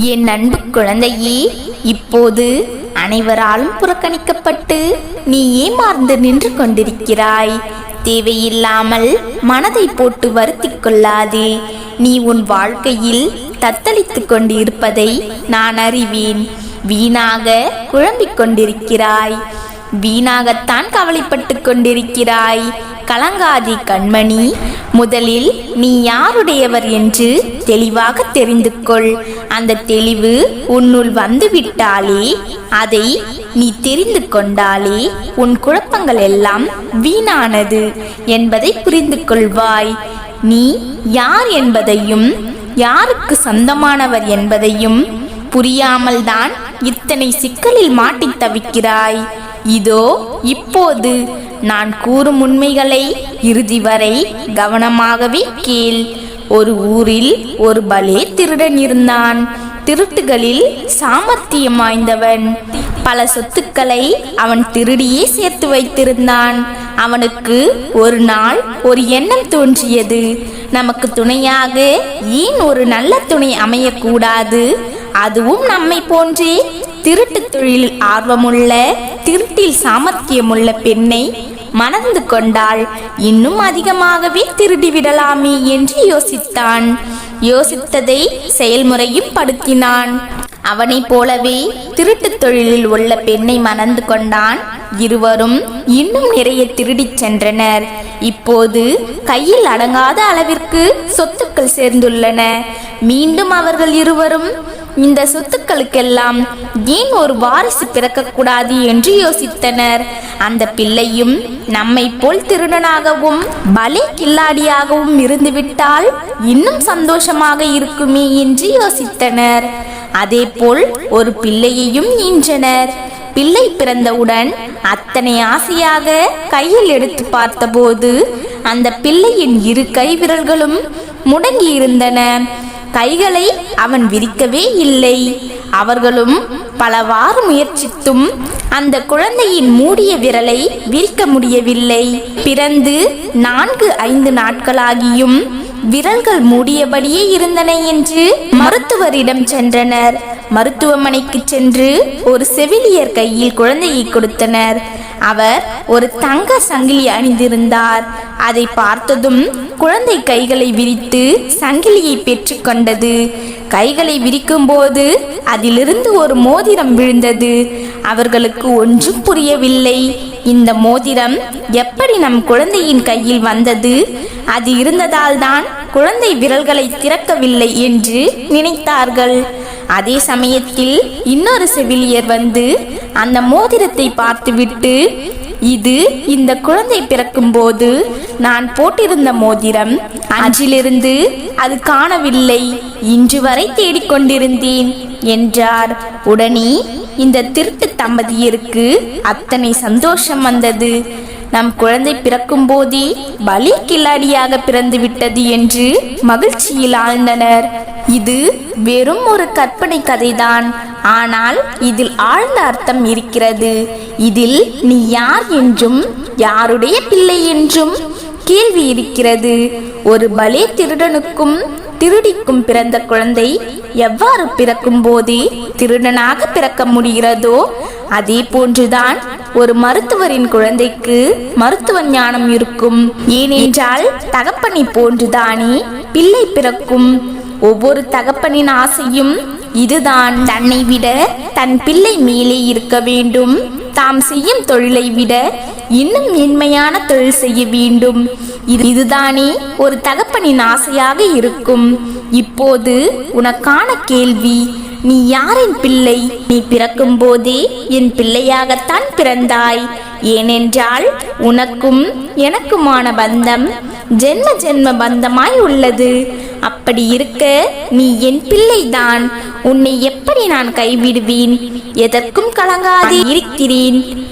என் அன்பு குழந்தையே இப்போது அனைவராலும் புறக்கணிக்கப்பட்டு நீ ஏமாந்து நின்று கொண்டிருக்கிறாய். தேவையில்லாமல் மனதை போட்டு வருத்தி கொள்ளாதே. நீ உன் வாழ்க்கையில் தத்தளித்துக் கொண்டு இருப்பதை நான் அறிவேன். வீணாக குழம்பிக் கொண்டிருக்கிறாய். வீணாகத்தான் கவலைப்பட்டு கொண்டிருக்கிறாய். கலங்காதி கண்மணி. முதலில் நீ யாருடையவர் என்று தெளிவாக தெரிந்து கொள் அந்த தெளிவு உன்னுள் வந்துவிட்டாலே அதை நீ தெரிந்து கொண்டாலே உன் குழப்பங்கள் எல்லாம் வீணானது என்பதை புரிந்து கொள்வாய் நீ யார் என்பதையும் யாருக்கு சொந்தமானவர் என்பதையும் புரியாமல்தான் இத்தனை சிக்கலில் மாட்டித் தவிக்கிறாய். இதோ இப்போது நான் கூறும் உண்மைகளை இறுதி வரை கவனமாகவே கேள். ஒரு ஊரில் ஒரு பலே திருடன் இருந்தான். திருட்டுகளில் சாமர்த்தியம் வாய்ந்தவன். பல சொத்துக்களை அவன் திருடியே சேர்த்து வைத்திருந்தான். அவனுக்கு ஒரு நாள் ஒரு எண்ணம் தோன்றியது. நமக்கு துணையாக ஏன் ஒரு நல்ல துணை அமையக்கூடாது? அதுவும் நம்மை போன்றே திருட்டு தொழிலில் ஆர்வமுள்ள திருட்டில் சாமர்த்தியமுள்ள பெண்ணை மணந்து கொண்டாள். இன்னும் அதிகமாகவே திருடி விடலாமே என்று யோசித்தான். யோசித்ததை செயல்முறையும் படுத்தினான். அவனைப் போலவே திருட்டுத் தொழிலில் உள்ள பெண்ணை மணந்து கொண்டான். இருவரும் இன்னும் நிறைய திருடிச் சென்றனர். இப்போது கையில் அடங்காத அளவிற்கு சொத்துக்கள் சேர்ந்துள்ளன. மீண்டும் அவர்கள் இருவரும் இந்த சொத்துக்களுக்கெல்லாம் ஏன் ஒரு வாரிசு பிறக்கக்கூடாது என்று யோசித்தனர். அந்த பிள்ளையும் நம்மை போல் திருடனாகவும் பலே கில்லாடியாகவும் இருந்துவிட்டால் இன்னும் சந்தோஷமாக இருக்குமே என்று யோசித்தனர். அதேபோல் ஒரு பிள்ளையையும் ஈன்றனர். பிள்ளை பிறந்தவுடன் அத்தனை ஆசையாக கையில் எடுத்து பார்த்தபோது அந்த பிள்ளையின் இரு கை விரல்களும் முடங்கி இருந்தன கைகளை அவன் விரிக்கவே இல்லை. அவர்களும் பலவாறு முயற்சித்தும் அந்த குழந்தையின் மூடிய விரலை விரிக்க முடியவில்லை. பிறந்து நான்கு ஐந்து நாட்களாகியும் விரல்கள் மூடியபடியே இருந்தன என்று மருத்துவரிடம் சென்றனர். மருத்துவமனைக்கு சென்று ஒரு செவிலியர் கையில் குழந்தையை கொடுத்தனர். அவர் ஒரு தங்க சங்கிலி அணிந்திருந்தார். அதை பார்த்ததும் குழந்தை கைகளை விரித்து சங்கிலியை பெற்றுக்கொண்டது கைகளை விரிக்கும்போது அதிலிருந்து ஒரு மோதிரம் விழுந்தது. அவர்களுக்கு ஒன்றும் புரியவில்லை. இந்த மோதிரம் எப்படி நம் குழந்தையின் கையில் வந்தது? அது இருந்ததால்தான் குழந்தை விரல்களை திறக்கவில்லை என்று நினைத்தார்கள். அதே சமயத்தில் இன்னொரு செவிலியர் வந்து அந்த மோதிரத்தை பார்த்துவிட்டு இது இந்த குழந்தை பிறக்கும்போது நான் போட்டிருந்த மோதிரம். அன்றிலிருந்து அது காணவில்லை. இன்று வரை தேடிக்கொண்டிருந்தேன் என்றார். உடனே இந்த திருட்டு தம்பதியருக்கு அத்தனை சந்தோஷம் வந்தது. நம் குழந்தை பிறக்கும் போதே பலி கில்லாடியாக பிறந்து விட்டது என்று மகிழ்ச்சியில் ஆழ்ந்தனர். இது வெறும் ஒரு கற்பனை கதைதான். ஆனால் இதில் ஆழ்ந்த அர்த்தம் இருக்கிறது. இதில் நீ யார் என்றும் யாருடைய பிள்ளை என்றும் கேள்வி இருக்கிறது. ஒரு பலே திருடனுக்கும் திருடிக்கும் பிறந்த குழந்தை எவ்வாறு பிறக்கும் போதே திருடனாக பிறக்க முடிகிறதோ அதே போன்றுதான் ஒரு மருத்துவரின் குழந்தைக்கு மருத்துவ ஞானம் இருக்கும். ஏனென்றால் தகப்பனை போன்றுதானே பிள்ளை பிறக்கும். ஒவ்வொரு தகப்பனின் ஆசையும் இதுதான். தன்னை விட தன் பிள்ளை மேலே இருக்க வேண்டும். தாம் செய்யும் தொழிலை விட இன்னும் மேன்மையான தொழில் செய்ய வேண்டும். இது இதுதானே ஒரு தகப்பனின் ஆசையாக இருக்கும். இப்போது உனக்கான கேள்வி நீ யாரின் பிள்ளை? நீ பிறக்கும் போதே என் பிள்ளையாகத்தான் பிறந்தாய். ஏனென்றால் உனக்கும் எனக்குமான பந்தம் ஜென்ம ஜென்ம பந்தமாய் உள்ளது. அப்படி இருக்க நீ என் பிள்ளைதான். உன்னை எப்படி நான் கைவிடுவேன்? எதற்கும் கலங்காது இருக்கிறேன்.